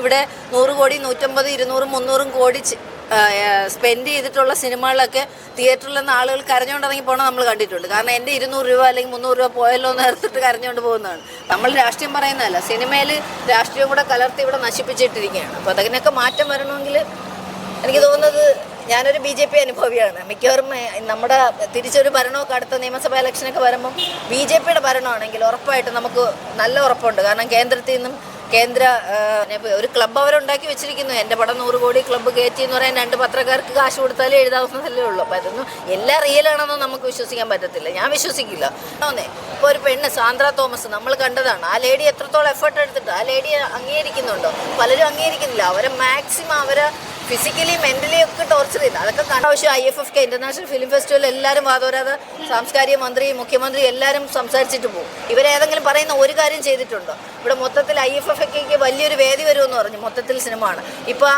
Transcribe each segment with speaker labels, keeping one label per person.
Speaker 1: ഇവിടെ നൂറ് കോടി നൂറ്റമ്പത് ഇരുന്നൂറും മുന്നൂറും കോടി സ്പെൻഡ് ചെയ്തിട്ടുള്ള സിനിമകളൊക്കെ തിയേറ്ററിൽ നിന്ന് ആളുകൾ കരഞ്ഞുകൊണ്ടിറങ്ങി പോകണം നമ്മൾ കണ്ടിട്ടുണ്ട്. കാരണം എന്റെ ഇരുന്നൂറ് രൂപ അല്ലെങ്കിൽ മുന്നൂറ് രൂപ പോയല്ലോ എന്ന് എടുത്തിട്ട് കരഞ്ഞുകൊണ്ട് പോകുന്നതാണ്. നമ്മൾ രാഷ്ട്രീയം പറയുന്നതല്ല. സിനിമയിൽ രാഷ്ട്രീയം കൂടെ കലർത്തി ഇവിടെ നശിപ്പിച്ചിട്ടിരിക്കുകയാണ്. അപ്പോൾ അതിനൊക്കെ മാറ്റം വരണമെങ്കിൽ എനിക്ക് തോന്നുന്നത് ഞാനൊരു ബി ജെ പി അനുഭവിയാണ്. മിക്കവാറും നമ്മുടെ തിരിച്ചൊരു ഭരണമൊക്കെ അടുത്ത നിയമസഭാ ഇലക്ഷനൊക്കെ വരുമ്പം ബി ജെ പിയുടെ ഭരണമാണെങ്കിൽ ഉറപ്പായിട്ടും നമുക്ക് നല്ല ഉറപ്പുണ്ട്. കാരണം കേന്ദ്രത്തിൽ നിന്നും കേന്ദ്ര ഒരു ക്ലബ്ബ് അവരുണ്ടാക്കി വെച്ചിരിക്കുന്നു. എന്റെ പടം നൂറ് കോടി ക്ലബ്ബ് കയറ്റി എന്ന് പറയാൻ രണ്ട് പത്രക്കാർക്ക് കാശ് കൊടുത്താലേ എഴുതാവുന്നതല്ലേ ഉള്ളൂ. അപ്പോൾ അതൊന്നും എല്ലാം റിയൽ ആണെന്നും നമുക്ക് വിശ്വസിക്കാൻ പറ്റത്തില്ല. ഞാൻ വിശ്വസിക്കില്ല. ഒന്നേ ഇപ്പോൾ ഒരു പെണ്ണ് സാന്ദ്ര തോമസ് നമ്മൾ കണ്ടതാണ്. ആ ലേഡി എത്രത്തോളം എഫേർട്ട് എടുത്തിട്ട് ആ ലേഡി അംഗീകരിക്കുന്നുണ്ടോ? പലരും അംഗീകരിക്കുന്നില്ല. അവരെ മാക്സിമം അവരെ ഫിസിക്കലി മെന്റലി ഒക്കെ ടോർച്ചർ ചെയ്ത്. അതൊക്കെ കണ്ടാവശ്യം I F F K international film festival എല്ലാവരും വാദോരാതെ സാംസ്കാരിക മന്ത്രി മുഖ്യമന്ത്രി എല്ലാവരും സംസാരിച്ചിട്ട് പോകും. ഇവരേതെങ്കിലും പറയുന്ന ഒരു കാര്യം ചെയ്തിട്ടുണ്ടോ? ഇവിടെ മൊത്തത്തിൽ ഐ എഫ് എഫ് കെക്ക് വലിയൊരു വേദി വരുമെന്ന് പറഞ്ഞു. മൊത്തത്തിൽ സിനിമ ആണ്. ഇപ്പോൾ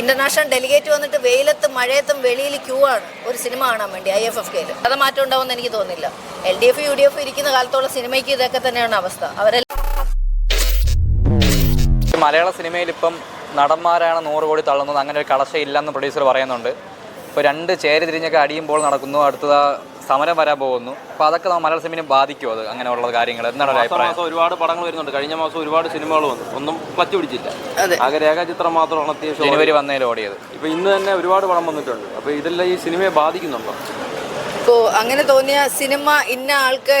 Speaker 1: ഇന്റർനാഷണൽ ഡെലിഗേറ്റ് വന്നിട്ട് വെയിലത്തും മഴയത്തും വെളിയിൽ ക്യൂ ആണ്. ഒരു സിനിമ കാണാൻ വേണ്ടി ഐ എഫ് എഫ് കെയിൽ അത് മാറ്റം ഉണ്ടാവുമെന്ന് എനിക്ക് തോന്നുന്നില്ല. L D F U D F ഇരിക്കുന്ന കാലത്തോളം സിനിമയ്ക്ക് ഇതൊക്കെ തന്നെയാണ് അവസ്ഥ. അവരെല്ലാം
Speaker 2: മലയാള സിനിമയിൽ ഇപ്പം നടന്മാരാണ് നൂറ് കോടി തള്ളുന്നത്. അങ്ങനെ ഒരു കളശയില്ലെന്ന് പ്രൊഡ്യൂസർ പറയുന്നുണ്ട്. ഇപ്പോൾ രണ്ട് ചേരി തിരിഞ്ഞൊക്കെ അടിയുമ്പോൾ നടക്കുന്നു. അടുത്തത് സമരം വരാൻ പോകുന്നു. അപ്പോൾ അതൊക്കെ നമ്മൾ മലയാള സിനിമയെ ബാധിക്കുമോ അത്? അങ്ങനെയുള്ള കാര്യങ്ങൾ. എന്താണ് അഭിപ്രായം?
Speaker 3: ഒരുപാട് പടങ്ങൾ വരുന്നുണ്ട്. കഴിഞ്ഞ മാസം ഒരുപാട് സിനിമകൾ വന്നു. ഒന്നും പറ്റി പിടിച്ചില്ല ആകെ രേഖാചിത്രം മാത്രമാണ് അത്യാവശ്യം
Speaker 2: ജനുവരി വന്നതിൽ ഓടിയത്.
Speaker 3: ഇപ്പൊ ഇന്ന് തന്നെ ഒരുപാട് പടം വന്നിട്ടുണ്ട്. അപ്പൊ ഇതെല്ലാം ഈ സിനിമയെ ബാധിക്കുന്നുണ്ടോ?
Speaker 1: ഇപ്പോൾ അങ്ങനെ തോന്നിയ സിനിമ ഇന്ന ആൾക്ക്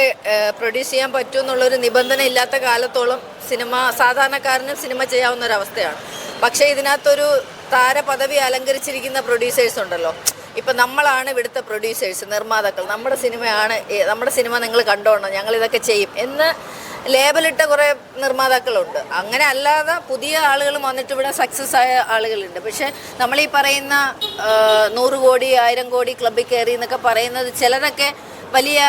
Speaker 1: പ്രൊഡ്യൂസ് ചെയ്യാൻ പറ്റുമെന്നുള്ളൊരു നിബന്ധന ഇല്ലാത്ത കാലത്തോളം സിനിമ സാധാരണക്കാരനും സിനിമ ചെയ്യാവുന്ന ഒരു അവസ്ഥയാണ്. പക്ഷേ ഇതിനകത്തൊരു താരപദവി അലങ്കരിച്ചിരിക്കുന്ന പ്രൊഡ്യൂസേഴ്സ് ഉണ്ടല്ലോ. ഇപ്പം നമ്മളാണ് ഇവിടുത്തെ പ്രൊഡ്യൂസേഴ്സ് നിർമ്മാതാക്കൾ. നമ്മുടെ സിനിമയാണ് നമ്മുടെ സിനിമ നിങ്ങൾ കണ്ടോണം ഞങ്ങൾ ഇതൊക്കെ ചെയ്യും എന്ന് ലേബലിട്ട കുറേ നിർമ്മാതാക്കളുണ്ട്. അങ്ങനെ അല്ലാതെ പുതിയ ആളുകൾ വന്നിട്ട് ഇവിടെ സക്സസ് ആയ ആളുകളുണ്ട്. പക്ഷേ നമ്മൾ ഈ പറയുന്ന നൂറ് കോടി ആയിരം കോടി ക്ലബിൽ കയറി എന്നൊക്കെ പറയുന്നത് ചിലതൊക്കെ വലിയ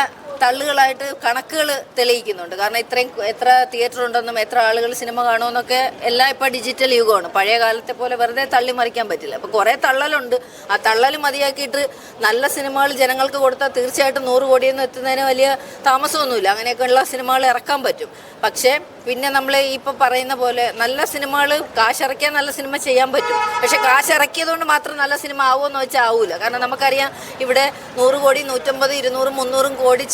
Speaker 1: തള്ളുകളായിട്ട് കണക്കുകൾ തെളിയിക്കുന്നുണ്ട്. കാരണം ഇത്രയും എത്ര തിയേറ്റർ ഉണ്ടെന്നും എത്ര ആളുകൾ സിനിമ കാണുമെന്നൊക്കെ എല്ലാം ഇപ്പോൾ ഡിജിറ്റൽ യുഗമാണ്. പഴയ കാലത്തെ പോലെ വെറുതെ തള്ളി മറിക്കാൻ പറ്റില്ല. അപ്പോൾ കുറേ തള്ളലുണ്ട്. ആ തള്ളൽ മതിയാക്കിയിട്ട് നല്ല സിനിമകൾ ജനങ്ങൾക്ക് കൊടുത്താൽ തീർച്ചയായിട്ടും നൂറ് കോടിയൊന്നും എത്തുന്നതിന് വലിയ താമസമൊന്നുമില്ല. അങ്ങനെയൊക്കെയുള്ള സിനിമകൾ ഇറക്കാൻ പറ്റും. പക്ഷേ പിന്നെ നമ്മൾ ഇപ്പോൾ പറയുന്ന പോലെ നല്ല സിനിമകൾ കാശിറക്കിയാൽ നല്ല സിനിമ ചെയ്യാൻ പറ്റും. പക്ഷെ കാശിറക്കിയതുകൊണ്ട് മാത്രം നല്ല സിനിമ ആവുമെന്ന് വെച്ചാൽ ആവൂല. കാരണം നമുക്കറിയാം ഇവിടെ നൂറ് കോടി നൂറ്റമ്പത് ഇരുന്നൂറും മുന്നൂറും കോടി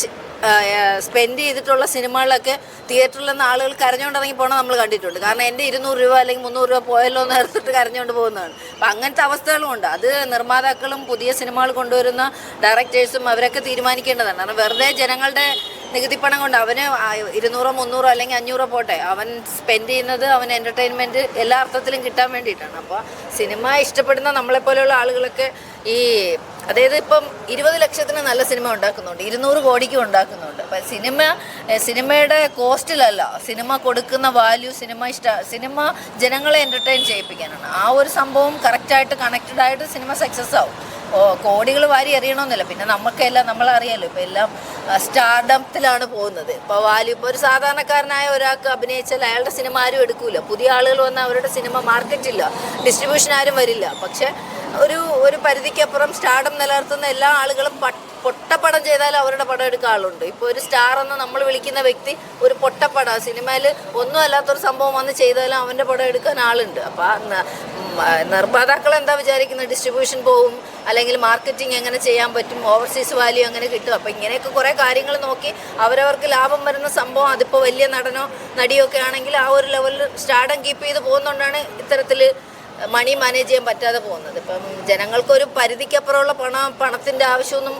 Speaker 1: സ്പെൻഡ് ചെയ്തിട്ടുള്ള സിനിമകളൊക്കെ തിയേറ്ററിൽ നിന്ന് ആളുകൾ കരഞ്ഞുകൊണ്ടിറങ്ങി പോകണം നമ്മൾ കണ്ടിട്ടുണ്ട്. കാരണം എന്റെ ഇരുന്നൂറ് രൂപ അല്ലെങ്കിൽ മുന്നൂറ് രൂപ പോയല്ലോ എന്ന് എടുത്തിട്ട് കരഞ്ഞുകൊണ്ട് പോകുന്നതാണ്. അപ്പം അങ്ങനത്തെ അവസ്ഥകളും ഉണ്ട്. അത് നിർമ്മാതാക്കളും പുതിയ സിനിമകൾ കൊണ്ടുവരുന്ന ഡയറക്ടേഴ്സും അവരൊക്കെ തീരുമാനിക്കേണ്ടതാണ്. കാരണം വെറുതെ ജനങ്ങളുടെ നികുതി പണം കൊണ്ട് അവന് ഇരുന്നൂറോ മുന്നൂറോ അല്ലെങ്കിൽ അഞ്ഞൂറോ പോട്ടെ. അവൻ സ്പെൻഡ് ചെയ്യുന്നത് അവൻ എന്റർടൈൻമെന്റ് എല്ലാ അർത്ഥത്തിലും കിട്ടാൻ വേണ്ടിയിട്ടാണ്. അപ്പോൾ സിനിമ ഇഷ്ടപ്പെടുന്ന നമ്മളെപ്പോലെയുള്ള ആളുകളൊക്കെ ഈ അതായത് ഇപ്പം ഇരുപത് ലക്ഷത്തിന് നല്ല സിനിമ ഉണ്ടാക്കുന്നുണ്ട് ഇരുന്നൂറ് കോടിക്കും ഉണ്ടാക്കുന്നുണ്ട്. അപ്പം സിനിമ സിനിമയുടെ കോസ്റ്റിലല്ല സിനിമ കൊടുക്കുന്ന വാല്യൂ സിനിമ ഇഷ്ട സിനിമ ജനങ്ങളെ എന്റർടൈൻ ചെയ്യിപ്പിക്കാനാണ്. ആ ഒരു സംഭവം കറക്റ്റായിട്ട് കണക്റ്റഡ് ആയിട്ട് സിനിമ സക്സസ് ആവും. കോടികൾ വാരി എറിയണമെന്നില്ല. പിന്നെ നമുക്കെല്ലാം നമ്മളറിയാലോ ഇപ്പം എല്ലാം സ്റ്റാർഡത്തിലാണ് പോകുന്നത്. ഇപ്പോൾ വാല്യൂ ഇപ്പോൾ ഒരു സാധാരണക്കാരനായ ഒരാൾക്ക് അഭിനയിച്ചാൽ അയാളുടെ സിനിമ ആരും എടുക്കൂല. പുതിയ ആളുകൾ വന്നാൽ അവരുടെ സിനിമ മാർക്കറ്റില്ല ഡിസ്ട്രിബ്യൂഷൻ ആരും വരില്ല. പക്ഷെ ഒരു ഒരു പരിധിക്കപ്പുറം സ്റ്റാർഡം നിലനിർത്തുന്ന എല്ലാ ആളുകളും പൊട്ടപ്പടം ചെയ്താലും അവരുടെ പടം എടുക്കാൻ ആളുണ്ട്. ഇപ്പോൾ ഒരു സ്റ്റാർ എന്ന് നമ്മൾ വിളിക്കുന്ന വ്യക്തി ഒരു പൊട്ടപ്പടം. സിനിമയിൽ ഒന്നും അല്ലാത്തൊരു സംഭവം വന്ന് ചെയ്താലും അവന്റെ പടം എടുക്കാൻ ആളുണ്ട്. അപ്പോൾ നിർമ്മാതാക്കൾ എന്താ വിചാരിക്കുന്നത്? ഡിസ്ട്രിബ്യൂഷൻ പോവും അല്ലെങ്കിൽ മാർക്കറ്റിംഗ് എങ്ങനെ ചെയ്യാൻ പറ്റും ഓവർസീസ് വാല്യൂ എങ്ങനെ കിട്ടും? അപ്പോൾ ഇങ്ങനെയൊക്കെ കുറേ കാര്യങ്ങൾ നോക്കി അവരവർക്ക് ലാഭം വരുന്ന സംഭവം അതിപ്പോൾ വലിയ നടനോ നടിയോ ഒക്കെ ആണെങ്കിൽ ആ ഒരു ലെവലിൽ സ്റ്റാർഡം കീപ്പ് ചെയ്ത് പോകുന്നതുകൊണ്ടാണ് ഇത്തരത്തിൽ മണി മാനേജ് ചെയ്യാൻ പറ്റാതെ പോകുന്നത്. ഇപ്പം ജനങ്ങൾക്കൊരു പരിധിക്കപ്പുറമുള്ള പണം പണത്തിന്റെ ആവശ്യമൊന്നും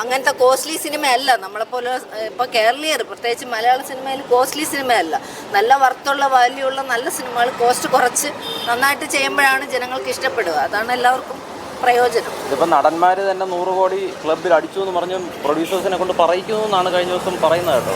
Speaker 1: അങ്ങനത്തെ കോസ്റ്റ്ലി സിനിമയല്ല. നമ്മളെപ്പോലെ ഇപ്പോൾ കേരളീയർ പ്രത്യേകിച്ച് മലയാള സിനിമയിൽ കോസ്റ്റ്ലി സിനിമയല്ല. നല്ല വർത്തുള്ള വാല്യൂ ഉള്ള നല്ല സിനിമകൾ കോസ്റ്റ് കുറച്ച് നന്നായിട്ട് ചെയ്യുമ്പോഴാണ് ജനങ്ങൾക്ക് ഇഷ്ടപ്പെടുക. അതാണ് എല്ലാവർക്കും പ്രയോജനം.
Speaker 3: ഇപ്പം നടന്മാർ തന്നെ നൂറ് കോടി ക്ലബിൽ അടിച്ചു എന്ന് പറഞ്ഞ് പ്രൊഡ്യൂസേഴ്സിനെ കൊണ്ട് പറയിക്കുന്നു എന്നാണ് കഴിഞ്ഞ ദിവസം പറയുന്നത് കേട്ടോ.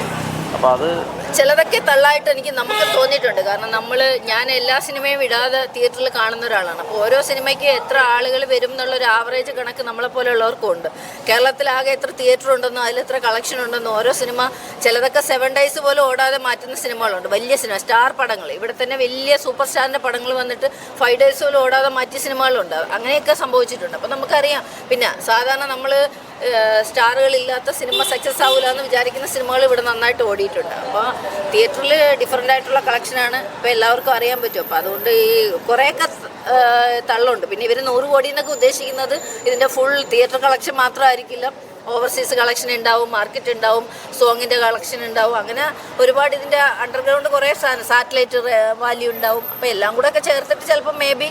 Speaker 3: അപ്പൊ അത്
Speaker 1: ചിലതൊക്കെ തള്ളായിട്ട് എനിക്ക് നമുക്ക് തോന്നിയിട്ടുണ്ട്. കാരണം നമ്മൾ ഞാൻ എല്ലാ സിനിമയും വിടാതെ തിയേറ്ററിൽ കാണുന്ന ഒരാളാണ്. അപ്പോൾ ഓരോ സിനിമയ്ക്ക് എത്ര ആളുകൾ വരും എന്നുള്ള ഒരു ആവറേജ് കണക്ക് നമ്മളെ പോലെയുള്ളവർക്കും ഉണ്ട്. കേരളത്തിലാകെ എത്ര തിയേറ്റർ ഉണ്ടെന്നോ അതിൽ എത്ര കളക്ഷൻ ഉണ്ടെന്നോ ഓരോ സിനിമ ചിലതൊക്കെ സെവൻ ഡേയ്സ് പോലും ഓടാതെ മാറ്റുന്ന സിനിമകളുണ്ട്. വലിയ സിനിമ സ്റ്റാർ പടങ്ങൾ. ഇവിടെ തന്നെ വലിയ സൂപ്പർ സ്റ്റാറിന്റെ പടങ്ങൾ വന്നിട്ട് ഫൈവ് ഡേയ്സ് പോലും ഓടാതെ മാറ്റിയ സിനിമകളുണ്ട്. അങ്ങനെയൊക്കെ സംഭവിച്ചിട്ടുണ്ട്. അപ്പോൾ നമുക്കറിയാം. പിന്നെ സാധാരണ നമ്മൾ സ്റ്റാറുകളില്ലാത്ത സിനിമ സക്സസ് ആവില്ല എന്ന് വിചാരിക്കുന്ന സിനിമകൾ ഇവിടെ നന്നായിട്ട് ഓടിയിട്ടുണ്ട്. അപ്പോൾ തിയേറ്ററിൽ ഡിഫറെന്റ് ആയിട്ടുള്ള കളക്ഷനാണ് ഇപ്പോൾ എല്ലാവർക്കും അറിയാൻ പറ്റും. അപ്പോൾ അതുകൊണ്ട് ഈ കുറേയൊക്കെ തള്ളുണ്ട്. പിന്നെ ഇവർ നൂറ് കോടി എന്നൊക്കെ ഉദ്ദേശിക്കുന്നത് ഇതിന്റെ ഫുൾ തിയേറ്റർ കളക്ഷൻ മാത്രമായിരിക്കില്ല. ഓവർസീസ് കളക്ഷൻ ഉണ്ടാവും മാർക്കറ്റ് ഉണ്ടാവും സോങ്ങിന്റെ കളക്ഷൻ ഉണ്ടാവും. അങ്ങനെ ഒരുപാട് ഇതിന്റെ അണ്ടർഗ്രൗണ്ട് കുറേ സാറ്റലൈറ്റ് വാല്യൂ ഉണ്ടാവും. അപ്പോൾ എല്ലാം കൂടെ ഒക്കെ ചേർത്തിട്ട് ചിലപ്പോൾ മേ ബി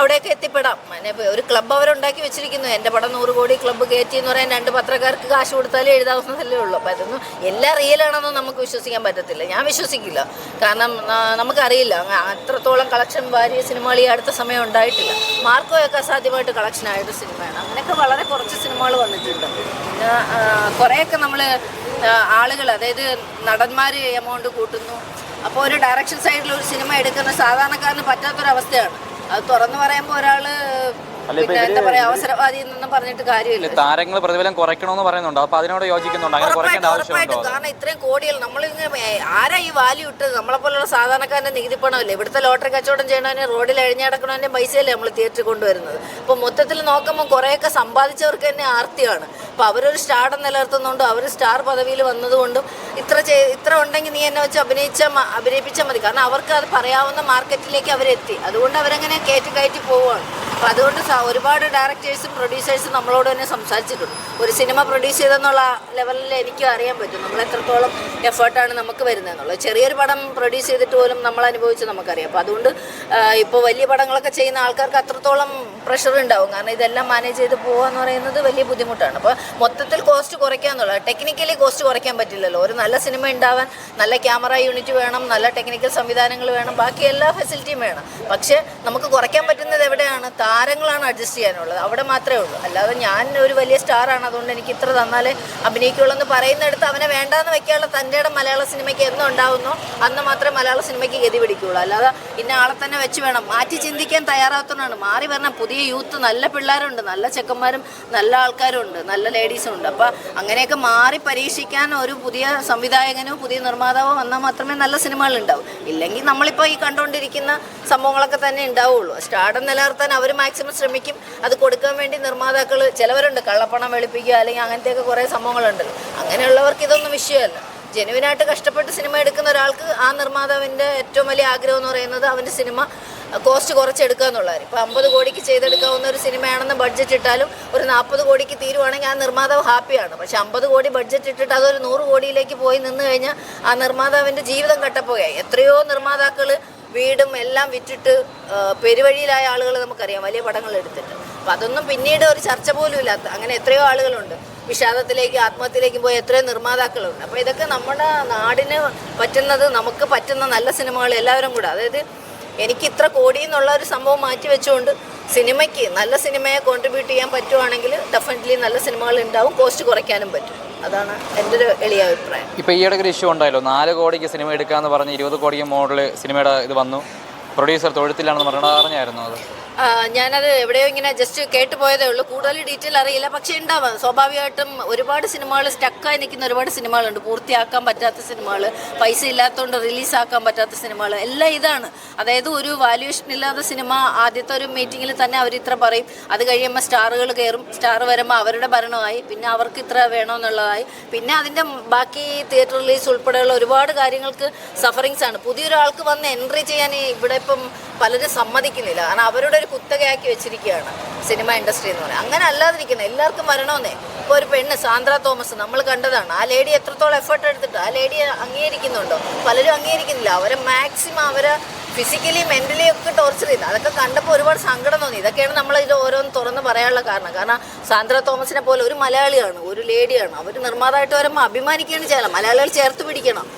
Speaker 1: അവിടെയൊക്കെ എത്തിപ്പെടാം. പിന്നെ ഒരു ക്ലബ്ബ് അവരുണ്ടാക്കി വെച്ചിരിക്കുന്നു. എന്റെ പടം നൂറ് കോടി ക്ലബ്ബ് കയറ്റി എന്ന് പറയാൻ രണ്ട് പത്രക്കാർക്ക് കാശ് കൊടുത്താലേ എഴുതാവുന്നതല്ലേ ഉള്ളൂ. അപ്പോൾ അതൊന്നും എല്ലാം റിയൽ ആണെന്ന് നമുക്ക് വിശ്വസിക്കാൻ പറ്റത്തില്ല. ഞാൻ വിശ്വസിക്കില്ല. കാരണം നമുക്കറിയില്ല. അത്രത്തോളം കളക്ഷൻ വാരിയ സിനിമകൾ ഈ അടുത്ത സമയം ഉണ്ടായിട്ടില്ല. മാർക്കോയൊക്കെ അസാധ്യമായിട്ട് കളക്ഷൻ ആയത് സിനിമയാണ്. അങ്ങനെയൊക്കെ വളരെ കുറച്ച് സിനിമകൾ വന്നിട്ടുണ്ട്. പിന്നെ കുറേയൊക്കെ നമ്മൾ ആളുകൾ അതായത് നടന്മാർ എമൗണ്ട് കൂട്ടുന്നു. അപ്പോൾ ഒരു ഡയറക്ഷൻ സൈഡിൽ ഒരു സിനിമ എടുക്കുന്ന സാധാരണക്കാരന് പറ്റാത്തൊരവസ്ഥയാണ്. അത് തുറന്നു പറയുമ്പോൾ ഒരാൾ പിന്നെ എന്താ പറയാ അവസരവാദി എന്നൊന്നും പറഞ്ഞിട്ട് കാര്യമില്ല.
Speaker 2: താരങ്ങൾ പ്രതിഫലം കുറയ്ക്കണമെന്ന് പറയുന്നുണ്ട്. അപ്പൊ അതിനോട് യോജിക്കുന്നുണ്ട്? അങ്ങനെ കുറയ്ക്കേണ്ട ആവശ്യമുണ്ടോ
Speaker 1: കാരണം ഇത്രയും കോടികൾ നമ്മളിങ്ങനെ ആരാ ഈ വാല്യൂ ഇട്ടത്? നമ്മളെ പോലുള്ള സാധാരണക്കാരന്റെ നികുതി പണമല്ലേ? ഇവിടുത്തെ ലോട്ടറി കച്ചവടം ചെയ്യണവനെ റോഡിൽ അഴിഞ്ഞടക്കണവന്റെ പൈസയല്ലേ നമ്മൾ തിയേറ്ററിൽ കൊണ്ടുവരുന്നത്? അപ്പൊ മൊത്തത്തിൽ നോക്കുമ്പോൾ കുറെയൊക്കെ സമ്പാദിച്ചവർക്ക് തന്നെ ആർത്തിയാണ്. അപ്പൊ അവരൊരു സ്റ്റാർഡം നിലനിർത്തുന്നുണ്ടും അവർ സ്റ്റാർ പദവിയിൽ വന്നതുകൊണ്ടും ഇത്ര ഇത്ര ഉണ്ടെങ്കിൽ നീ എന്നെ വെച്ച് അഭിനയിച്ച അഭിനയിപ്പിച്ചാൽ മതി. കാരണം അവർക്ക് അത് പറയാവുന്ന മാർക്കറ്റിലേക്ക് അവരെത്തി. അതുകൊണ്ട് അവരങ്ങനെ കയറ്റി കയറ്റി പോവുകയാണ് അപ്പോൾ അതുകൊണ്ട് ഒരുപാട് ഡയറക്ടേഴ്സും പ്രൊഡ്യൂസേഴ്സും നമ്മളോട് തന്നെ സംസാരിച്ചിട്ടുണ്ട്. ഒരു സിനിമ പ്രൊഡ്യൂസ് ചെയ്തെന്നുള്ള ലെവലിൽ എനിക്ക് അറിയാൻ പറ്റും. നമ്മൾ എത്രത്തോളം എഫേർട്ടാണ് നമുക്ക് വരുന്നതെന്നുള്ളത്. ചെറിയൊരു പടം പ്രൊഡ്യൂസ് ചെയ്തിട്ട് പോലും നമ്മൾ അനുഭവിച്ച് നമുക്കറിയാം. അപ്പോൾ അതുകൊണ്ട് ഇപ്പോൾ വലിയ പടങ്ങളൊക്കെ ചെയ്യുന്ന ആൾക്കാർക്ക് അത്രത്തോളം പ്രഷർ ഉണ്ടാവും. കാരണം ഇതെല്ലാം മാനേജ് ചെയ്ത് പോകുക എന്ന് പറയുന്നത് വലിയ ബുദ്ധിമുട്ടാണ്. അപ്പോൾ മൊത്തത്തിൽ കോസ്റ്റ് കുറയ്ക്കുക എന്നുള്ളത് ടെക്നിക്കലി കോസ്റ്റ് കുറയ്ക്കാൻ പറ്റില്ലല്ലോ. ഒരു നല്ല സിനിമ ഉണ്ടാവാൻ നല്ല ക്യാമറ യൂണിറ്റ് വേണം നല്ല ടെക്നിക്കൽ സംവിധാനങ്ങൾ വേണം ബാക്കി എല്ലാ ഫെസിലിറ്റിയും വേണം. പക്ഷേ നമുക്ക് കുറയ്ക്കാൻ പറ്റുന്നത് എവിടെയാണ്? താരങ്ങളാണ് അഡ്ജസ്റ്റ് ചെയ്യാനുള്ളത്. അവിടെ മാത്രമേ ഉള്ളൂ. അല്ലാതെ ഞാൻ ഒരു വലിയ സ്റ്റാറാണ് അതുകൊണ്ട് എനിക്ക് ഇത്ര തന്നാലേ അഭിനയിക്കുള്ളൂ എന്ന് പറയുന്നിടത്ത് അവനെ വേണ്ടാന്ന് വെക്കാനുള്ള തന്റെ ഇടം മലയാള സിനിമയ്ക്ക് എന്നുണ്ടാവുന്നോ അന്ന് മാത്രമേ മലയാള സിനിമയ്ക്ക് ഗതി പിടിക്കുകയുള്ളൂ. അല്ലാതെ ഇന്ന ആളെ തന്നെ വെച്ച് വേണം. മാറ്റി ചിന്തിക്കാൻ തയ്യാറാവുന്നതാണ് മാറി വരണം. പുതിയ യൂത്ത് നല്ല പിള്ളേരുണ്ട്. നല്ല ചെക്കന്മാരും നല്ല ആൾക്കാരും ഉണ്ട് നല്ല ലേഡീസും ഉണ്ട്. അപ്പോൾ അങ്ങനെയൊക്കെ മാറി പരീക്ഷിക്കാൻ ഒരു പുതിയ സംവിധായകനോ പുതിയ നിർമ്മാതാവോ വന്നാൽ മാത്രമേ നല്ല സിനിമകൾ ഉണ്ടാവും. ഇല്ലെങ്കിൽ നമ്മളിപ്പോൾ ഈ കണ്ടുകൊണ്ടിരിക്കുന്ന സംഭവങ്ങളൊക്കെ തന്നെ ഉണ്ടാവുള്ളൂ. സ്റ്റാർഡം നിലനിർത്താൻ അവർ മാക്സിമം ശ്രമിക്കും. അത് കൊടുക്കാൻ വേണ്ടി നിർമ്മാതാക്കൾ ചിലവരുണ്ട്. കള്ളപ്പണം വെളുപ്പിക്കുക അല്ലെങ്കിൽ അങ്ങനത്തെയൊക്കെ കുറേ സംഭവങ്ങളുണ്ടല്ലോ. അങ്ങനെയുള്ളവർക്ക് ഇതൊന്നും വിഷയമല്ല. ജെനുവിനായിട്ട് കഷ്ടപ്പെട്ട് സിനിമ എടുക്കുന്ന ഒരാൾക്ക് ആ നിർമ്മാതാവിന്റെ ഏറ്റവും വലിയ ആഗ്രഹം എന്ന് പറയുന്നത് അവന്റെ സിനിമ കോസ്റ്റ് കുറച്ചെടുക്കുക എന്നുള്ളതായിരുന്നു ഇപ്പോൾ അമ്പത് കോടിക്ക് ചെയ്തെടുക്കാവുന്ന ഒരു സിനിമയാണെന്ന് ബഡ്ജറ്റ് ഇട്ടാലും ഒരു നാൽപ്പത് കോടിക്ക് തീരുവാണെങ്കിൽ ആ നിർമ്മാതാവ് ഹാപ്പിയാണ് പക്ഷെ അമ്പത് കോടി ബഡ്ജറ്റ് ഇട്ടിട്ട് അതൊരു നൂറ് കോടിയിലേക്ക് പോയി നിന്ന് കഴിഞ്ഞാൽ ആ നിർമ്മാതാവിന്റെ ജീവിതം കട്ടപ്പോയായി. എത്രയോ നിർമ്മാതാക്കൾ വീടും എല്ലാം വിറ്റിട്ട് പെരുവഴിയിലായ ആളുകൾ നമുക്കറിയാം. വലിയ പടങ്ങൾ എടുത്തിട്ട്. അപ്പം അതൊന്നും പിന്നീട് ഒരു ചർച്ച പോലും ഇല്ലാത്ത അങ്ങനെ എത്രയോ ആളുകളുണ്ട്. വിഷാദത്തിലേക്ക് ആത്മഹത്യയിലേക്കും പോയ എത്രയോ നിർമ്മാതാക്കളുണ്ട്. അപ്പോൾ ഇതൊക്കെ നമ്മുടെ നാടിന് പറ്റുന്നത് നമുക്ക് പറ്റുന്ന നല്ല സിനിമകൾ എല്ലാവരും കൂടെ. അതായത് എനിക്ക് ഇത്ര കോടി എന്നുള്ള ഒരു സംഭവം മാറ്റി വെച്ചുകൊണ്ട് സിനിമയ്ക്ക് നല്ല സിനിമയെ കോൺട്രിബ്യൂട്ട് ചെയ്യാൻ പറ്റുവാണെങ്കിൽ ഡെഫിനറ്റ്ലി നല്ല സിനിമകൾ ഉണ്ടാവും. കോസ്റ്റ് കുറയ്ക്കാനും പറ്റും. അതാണ് എന്റെ ഒരു എളിയ അഭിപ്രായം.
Speaker 2: ഇപ്പോൾ ഈയിടെ ഒരു ഇഷ്യൂ ഉണ്ടായല്ലോ. നാല് കോടിക്ക് സിനിമ എടുക്കാന്ന് പറഞ്ഞ് ഇരുപത് കോടിക്ക് മോഡൽ സിനിമയുടെ ഇത് വന്നു. പ്രൊഡ്യൂസർ തൊഴുത്തിലാണെന്ന് പറഞ്ഞു. അറിഞ്ഞായിരുന്നു അത്?
Speaker 1: ഞാനത് എവിടെയോ ഇങ്ങനെ ജസ്റ്റ് കേട്ട് പോയതേ ഉള്ളൂ. കൂടുതൽ ഡീറ്റെയിൽ അറിയില്ല. പക്ഷേ ഉണ്ടാവാം. സ്വാഭാവികമായിട്ടും ഒരുപാട് സിനിമകൾ സ്റ്റക്കായി നിൽക്കുന്ന ഒരുപാട് സിനിമകളുണ്ട്. പൂർത്തിയാക്കാൻ പറ്റാത്ത സിനിമകൾ പൈസ ഇല്ലാത്തതുകൊണ്ട് റിലീസാക്കാൻ പറ്റാത്ത സിനിമകൾ എല്ലാം ഇതാണ്. അതായത് ഒരു വാല്യുവേഷൻ ഇല്ലാത്ത സിനിമ ആദ്യത്തെ ഒരു മീറ്റിങ്ങിൽ തന്നെ അവർ ഇത്ര പറയും. അത് കഴിയുമ്പോൾ സ്റ്റാറുകൾ കയറും സ്റ്റാർ വരുമ്പോൾ അവരുടെ ഭരണമായി. പിന്നെ അവർക്ക് ഇത്ര വേണമെന്നുള്ളതായി പിന്നെ അതിന്റെ ബാക്കി തിയേറ്റർ റിലീസ് ഉൾപ്പെടെയുള്ള ഒരുപാട് കാര്യങ്ങൾക്ക് സഫറിങ്സ് ആണ്. പുതിയൊരാൾക്ക് വന്ന് എൻട്രി ചെയ്യാൻ ഇവിടെ ഇപ്പം പലരും സമ്മതിക്കുന്നില്ല. കാരണം അവരുടെ ഒരു കുത്തകയാക്കി വെച്ചിരിക്കുകയാണ് സിനിമ ഇൻഡസ്ട്രി എന്ന് പറയുന്നത്. അങ്ങനെ അല്ലാതിരിക്കുന്നത് എല്ലാവർക്കും വരണമെന്നേ. ഇപ്പോൾ ഒരു പെണ്ണ് സാന്ദ്ര തോമസ് നമ്മൾ കണ്ടതാണ്. ആ ലേഡി എത്രത്തോളം എഫേർട്ട് എടുത്തിട്ട് ആ ലേഡി അംഗീകരിക്കുന്നുണ്ടോ? പലരും അംഗീകരിക്കുന്നില്ല. അവരെ മാക്സിമം അവരെ ഫിസിക്കലി മെന്റലി ഒക്കെ ടോർച്ചർ ചെയ്ത് അതൊക്കെ കണ്ടപ്പോൾ ഒരുപാട് സങ്കടം തോന്നി. ഇതൊക്കെയാണ് നമ്മൾ ഇത് ഓരോന്ന് തുറന്ന് പറയാനുള്ള കാരണം. കാരണം സാന്ദ്ര തോമസിനെ പോലെ ഒരു മലയാളിയാണ് ഒരു ലേഡിയാണ്. അവർ നിർമ്മാതായിട്ട് വരുമ്പോൾ അഭിമാനിക്കുകയാണ് ചെയ്യണം മലയാളികൾ ചേർത്ത് പിടിക്കണം.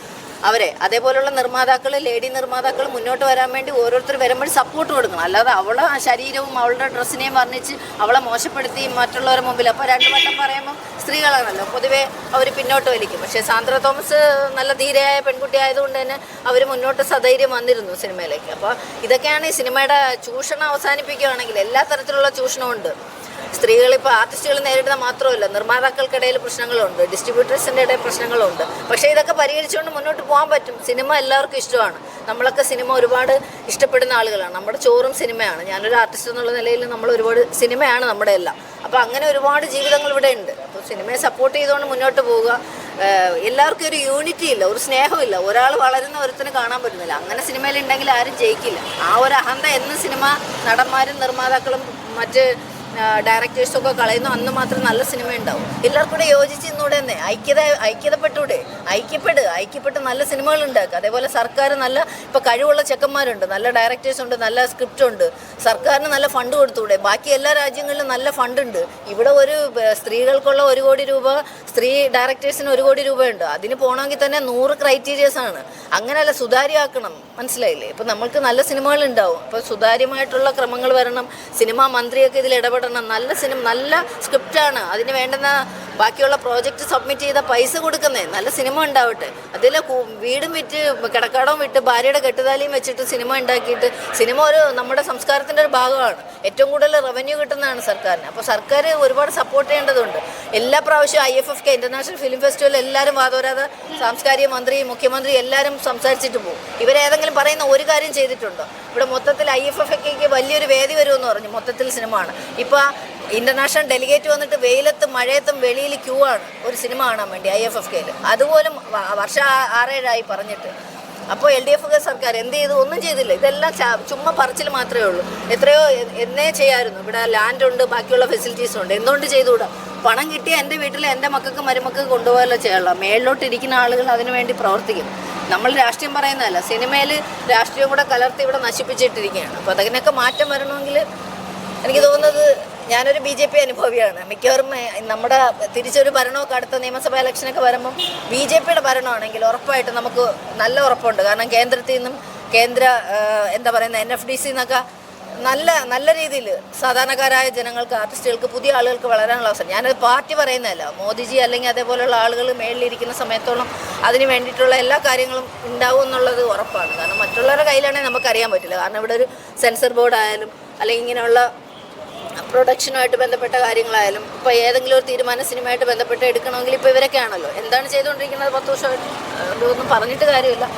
Speaker 1: അവരെ. അതേപോലുള്ള നിർമ്മാതാക്കൾ ലേഡി നിർമ്മാതാക്കൾ മുന്നോട്ട് വരാൻ വേണ്ടി ഓരോരുത്തർ വരുമ്പോൾ സപ്പോർട്ട് കൊടുക്കണം. അല്ലാതെ അവളെ ശരീരവും അവളുടെ ഡ്രസ്സിനെയും വർണിച്ച് അവളെ മോശപ്പെടുത്തി മറ്റുള്ളവരുടെ മുമ്പിൽ അപ്പോൾ രണ്ട് വട്ടം പറയുമ്പോൾ സ്ത്രീകളാണല്ലോ. പൊതുവേ അവർ പിന്നോട്ട് വലിക്കും. പക്ഷേ സാന്ദ്ര തോമസ് നല്ല ധീരയായ പെൺകുട്ടി ആയതുകൊണ്ട് തന്നെ അവർ മുന്നോട്ട് സധൈര്യം വന്നിരുന്നു സിനിമയിലേക്ക്. അപ്പോൾ ഇതൊക്കെയാണ് ഈ സിനിമയുടെ ചൂഷണം അവസാനിപ്പിക്കുകയാണെങ്കിൽ എല്ലാ തരത്തിലുള്ള ചൂഷണമുണ്ട് സ്ത്രീകൾ ഇപ്പോൾ ആർട്ടിസ്റ്റുകൾ നേരിടുന്ന മാത്രമല്ല നിർമ്മാതാക്കൾക്കിടയിൽ പ്രശ്നങ്ങളുണ്ട് ഡിസ്ട്രിബ്യൂട്ടേഴ്സിന്റെ ഇടയിൽ പ്രശ്നങ്ങളുണ്ട്. പക്ഷേ ഇതൊക്കെ പരിഹരിച്ചുകൊണ്ട് മുന്നോട്ട് പോകാൻ പറ്റും. സിനിമ എല്ലാവർക്കും ഇഷ്ടമാണ്. നമ്മളൊക്കെ സിനിമ ഒരുപാട് ഇഷ്ടപ്പെടുന്ന ആളുകളാണ്. നമ്മുടെ ചോറും സിനിമയാണ്. ഞാനൊരു ആർട്ടിസ്റ്റ് എന്നുള്ള നിലയിൽ നമ്മൾ ഒരുപാട് സിനിമയാണ് നമ്മുടെ എല്ലാം. അപ്പോൾ അങ്ങനെ ഒരുപാട് ജീവിതങ്ങൾ ഇവിടെ ഉണ്ട്. അപ്പോൾ സിനിമയെ സപ്പോർട്ട് ചെയ്തുകൊണ്ട് മുന്നോട്ട് പോവുക എല്ലാവർക്കും ഒരു യൂണിറ്റി ഇല്ല ഒരു സ്നേഹമില്ല. ഒരാൾ വളരുന്ന ഒരുത്തിന് കാണാൻ പറ്റുന്നില്ല. അങ്ങനെ സിനിമയിൽ ഉണ്ടെങ്കിൽ ആരും ജയിക്കില്ല. ആ ഒരു അഹന്ത എന്ന സിനിമ നടന്മാരും നിർമ്മാതാക്കളും മറ്റ് ഡയറക്ടേഴ്സും ഒക്കെ കളയുന്നു അന്ന് മാത്രം നല്ല സിനിമ ഉണ്ടാവും. എല്ലാവർക്കും കൂടെ യോജിച്ച് ഇന്നൂടെ തന്നെ. ഐക്യത ഐക്യതപ്പെട്ടൂടെ ഐക്യപ്പെട് ഐക്യപ്പെട്ട് നല്ല സിനിമകൾ ഉണ്ടാക്കുക അതേപോലെ സർക്കാർ നല്ല ഇപ്പോൾ കഴിവുള്ള ചെക്കന്മാരുണ്ട്. നല്ല ഡയറക്ടേഴ്സ് ഉണ്ട് നല്ല സ്ക്രിപ്റ്റ് ഉണ്ട്. സർക്കാരിന് നല്ല ഫണ്ട് കൊടുത്തൂടെ ബാക്കി എല്ലാ രാജ്യങ്ങളിലും നല്ല ഫണ്ടുണ്ട് ഇവിടെ ഒരു സ്ത്രീകൾക്കുള്ള ഒരു കോടി രൂപ സ്ത്രീ ഡയറക്ടേഴ്സിന് ഒരു കോടി രൂപയുണ്ട്. അതിന് പോകണമെങ്കിൽ തന്നെ നൂറ് ക്രൈറ്റീരിയസ് ആണ്. അങ്ങനെയല്ല സുതാര്യമാക്കണം. മനസ്സിലായില്ലേ? ഇപ്പം നമ്മൾക്ക് നല്ല സിനിമകൾ ഉണ്ടാവും. അപ്പോൾ സുതാര്യമായിട്ടുള്ള ക്രമങ്ങൾ വരണം. സിനിമാ മന്ത്രിയൊക്കെ ഇതിൽ ഇടപെടണം. നല്ല സിനിമ നല്ല സ്ക്രിപ്റ്റാണ് അതിന് വേണ്ടുന്ന ബാക്കിയുള്ള പ്രോജക്റ്റ് സബ്മിറ്റ് ചെയ്ത പൈസ കൊടുക്കുന്നേ. നല്ല സിനിമ ഉണ്ടാവട്ടെ. അതിൽ വീടും വിറ്റ് കിടക്കാടവും വിട്ട് ഭാര്യയുടെ കെട്ടുതാലിയും വെച്ചിട്ട് സിനിമ ഉണ്ടാക്കിയിട്ട് സിനിമ ഒരു നമ്മുടെ സംസ്കാരത്തിന്റെ ഒരു ഭാഗമാണ്. ഏറ്റവും കൂടുതൽ റവന്യൂ കിട്ടുന്നതാണ് സർക്കാരിന്. അപ്പോൾ സർക്കാർ ഒരുപാട് സപ്പോർട്ട് ചെയ്യേണ്ടതുണ്ട്. എല്ലാ പ്രാവശ്യവും I F F K international film festival എല്ലാവരും വാദോരാതെ സാംസ്കാരിക മന്ത്രി മുഖ്യമന്ത്രി എല്ലാവരും സംസാരിച്ചിട്ട് പോകും. ഇവരേതെങ്കിലും പറയുന്ന ഒരു കാര്യം ചെയ്തിട്ടുണ്ടോ? ഇവിടെ മൊത്തത്തിൽ ഐ എഫ് എഫ് കെക്ക് വലിയൊരു വേദി വരുമെന്ന് പറഞ്ഞു. മൊത്തത്തിൽ സിനിമ ആണ് ഇപ്പോൾ ഇന്റർനാഷണൽ ഡെലിഗേറ്റ് വന്നിട്ട് വെയിലത്തും മഴയത്തും വെളിയിൽ ക്യൂ ആണ്. ഒരു സിനിമ കാണാൻ വേണ്ടി ഐ എഫ് എഫ് കെയിൽ അതുപോലും വർഷം ആറേഴായി പറഞ്ഞിട്ട്. അപ്പോൾ എൽ ഡി എഫ് സർക്കാർ എന്ത് ചെയ്തു? ഒന്നും ചെയ്തില്ല. ഇതെല്ലാം ചുമ്മാ പറച്ചിൽ മാത്രമേ ഉള്ളൂ. എത്രയോ എന്നേ ചെയ്യായിരുന്നു. ഇവിടെ ലാൻഡ് ഉണ്ട് ബാക്കിയുള്ള ഫെസിലിറ്റീസ് ഉണ്ട്. എന്തുകൊണ്ട് ചെയ്തുകൂടാ? പണം കിട്ടിയ എന്റെ വീട്ടിൽ എന്റെ മക്കൾക്ക് മരുമക്കൾക്ക് കൊണ്ടുപോകല്ലോ ചെയ്യാനുള്ള മേളിലോട്ട് ഇരിക്കുന്ന ആളുകൾ അതിനു വേണ്ടി പ്രവർത്തിക്കും. നമ്മൾ രാഷ്ട്രീയം പറയുന്നതല്ല. സിനിമയിൽ രാഷ്ട്രീയം കൂടെ കലർത്തി ഇവിടെ നശിപ്പിച്ചിട്ടിരിക്കുകയാണ്. അപ്പോൾ അതിനൊക്കെ മാറ്റം വരണമെങ്കിൽ എനിക്ക് തോന്നുന്നത് ഞാനൊരു ബി ജെ പി അനുഭവിയാണ്. മിക്കവാറും നമ്മുടെ തിരിച്ചൊരു ഭരണമൊക്കെ അടുത്ത നിയമസഭാ ഇലക്ഷനൊക്കെ വരുമ്പം ബി ജെ പിയുടെ ഭരണമാണെങ്കിൽ ഉറപ്പായിട്ട് നമുക്ക് നല്ല ഉറപ്പുണ്ട്. കാരണം കേന്ദ്രത്തിൽ നിന്നും കേന്ദ്ര എന്താ പറയുന്ന എൻ എഫ് ഡി സി എന്നൊക്കെ നല്ല നല്ല രീതിയിൽ സാധാരണക്കാരായ ജനങ്ങൾക്ക് ആർട്ടിസ്റ്റുകൾക്ക് പുതിയ ആളുകൾക്ക് വളരാനുള്ള അവസരം. ഞാനത് പാർട്ടി പറയുന്നതല്ല. മോദിജി അല്ലെങ്കിൽ അതേപോലെയുള്ള ആളുകൾ മേളിലിരിക്കുന്ന സമയത്തോളം അതിന് വേണ്ടിയിട്ടുള്ള എല്ലാ കാര്യങ്ങളും ഉണ്ടാവും എന്നുള്ളത് ഉറപ്പാണ്. കാരണം മറ്റുള്ളവരുടെ കയ്യിലാണെങ്കിൽ നമുക്കറിയാൻ പറ്റില്ല. കാരണം ഇവിടെ ഒരു സെൻസർ ബോർഡ് ആയാലും അല്ലെങ്കിൽ ഇങ്ങനെയുള്ള പ്രൊഡക്ഷനുമായിട്ട് ബന്ധപ്പെട്ട കാര്യങ്ങളായാലും ഇപ്പോൾ ഏതെങ്കിലും ഒരു തീരുമാന സിനിമയായിട്ട് ബന്ധപ്പെട്ട് എടുക്കണമെങ്കിൽ ഇപ്പോൾ ഇവരൊക്കെ ആണല്ലോ. എന്താണ് ചെയ്തുകൊണ്ടിരിക്കുന്നത് പത്ത് വർഷമായിട്ട്? ഒന്നും പറഞ്ഞിട്ട് കാര്യമില്ല.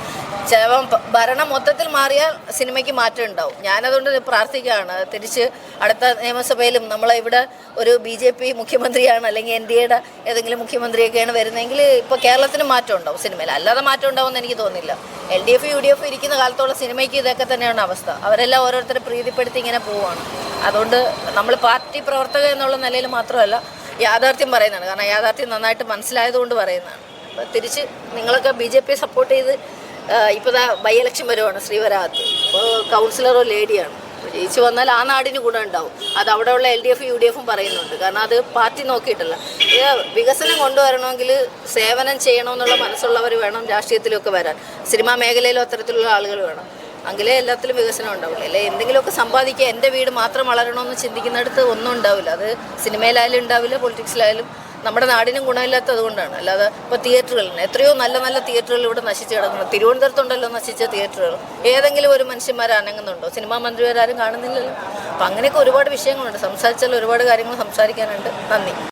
Speaker 1: ചിലപ്പം ഭരണം മൊത്തത്തിൽ മാറിയാൽ സിനിമയ്ക്ക് മാറ്റം ഉണ്ടാവും. ഞാനതുകൊണ്ട് പ്രാർത്ഥിക്കുകയാണ്. തിരിച്ച് അടുത്ത നിയമസഭയിലും നമ്മളെ ഇവിടെ ഒരു ബി ജെ പി മുഖ്യമന്ത്രിയാണ് അല്ലെങ്കിൽ എൻ ഡി എയുടെ ഏതെങ്കിലും മുഖ്യമന്ത്രിയൊക്കെയാണ് വരുന്നതെങ്കിൽ ഇപ്പോൾ കേരളത്തിന് മാറ്റം ഉണ്ടാവും സിനിമയിൽ. അല്ലാതെ മാറ്റം ഉണ്ടാവുമെന്ന് എനിക്ക് തോന്നുന്നില്ല. L D F U D F ഇരിക്കുന്ന കാലത്തോളം സിനിമയ്ക്ക് ഇതൊക്കെ തന്നെയാണ് അവസ്ഥ. അവരെല്ലാം ഓരോരുത്തരെ പ്രീതിപ്പെടുത്തി ഇങ്ങനെ പോവുകയാണ് അതുകൊണ്ട് നമ്മൾ പാർട്ടി പ്രവർത്തക എന്നുള്ള നിലയിൽ മാത്രമല്ല യാഥാർത്ഥ്യം പറയുന്നതാണ്. കാരണം യാഥാർത്ഥ്യം നന്നായിട്ട് മനസ്സിലായതുകൊണ്ട് പറയുന്നതാണ്. തിരിച്ച് നിങ്ങളൊക്കെ ബി ജെ പി സപ്പോർട്ട് ചെയ്ത് ഇപ്പോൾ ബൈ ഇലക്ഷൻ വരുവാണ് ശ്രീവരാഹത്ത് ഇപ്പോൾ കൗൺസിലറോ ലേഡിയാണ് ജയിച്ചു വന്നാൽ ആ നാടിന് ഗുണം ഉണ്ടാവും. അത് അവിടെയുള്ള L D F U D എഫും പറയുന്നുണ്ട്. കാരണം അത് പാർട്ടി നോക്കിയിട്ടല്ല. വികസനം കൊണ്ടുവരണമെങ്കിൽ സേവനം ചെയ്യണമെന്നുള്ള മനസ്സുള്ളവർ വേണം രാഷ്ട്രീയത്തിലൊക്കെ വരാൻ. സിനിമാ മേഖലയിലും അത്തരത്തിലുള്ള ആളുകൾ വേണം. എങ്കിലേ എല്ലാത്തിലും വികസനം ഉണ്ടാവുള്ളൂ. അല്ലെ എന്തെങ്കിലുമൊക്കെ സമ്പാദിക്കുക. എന്റെ വീട് മാത്രം വളരണമെന്ന് ചിന്തിക്കുന്നിടത്ത് ഒന്നും ഉണ്ടാവില്ല. അത് സിനിമയിലായാലും ഉണ്ടാവില്ല പൊളിറ്റിക്സിലായാലും നമ്മുടെ നാടിനും ഗുണമില്ലാത്തത് കൊണ്ടാണ് അല്ലാതെ ഇപ്പോൾ തിയേറ്ററുകളിന് എത്രയോ നല്ല നല്ല തിയേറ്ററുകൾ ഇവിടെ നശിച്ച് കിടക്കുന്നു. തിരുവനന്തപുരത്തുണ്ടല്ലോ നശിച്ച തിയേറ്ററുകൾ. ഏതെങ്കിലും ഒരു മനുഷ്യന്മാർ അനങ്ങുന്നുണ്ടോ? സിനിമാ മന്ത്രിമാരും കാണുന്നില്ലല്ലോ. അപ്പം അങ്ങനെയൊക്കെ ഒരുപാട് വിഷയങ്ങളുണ്ട്. സംസാരിച്ചാൽ ഒരുപാട് കാര്യങ്ങൾ സംസാരിക്കാനുണ്ട്. നന്ദി.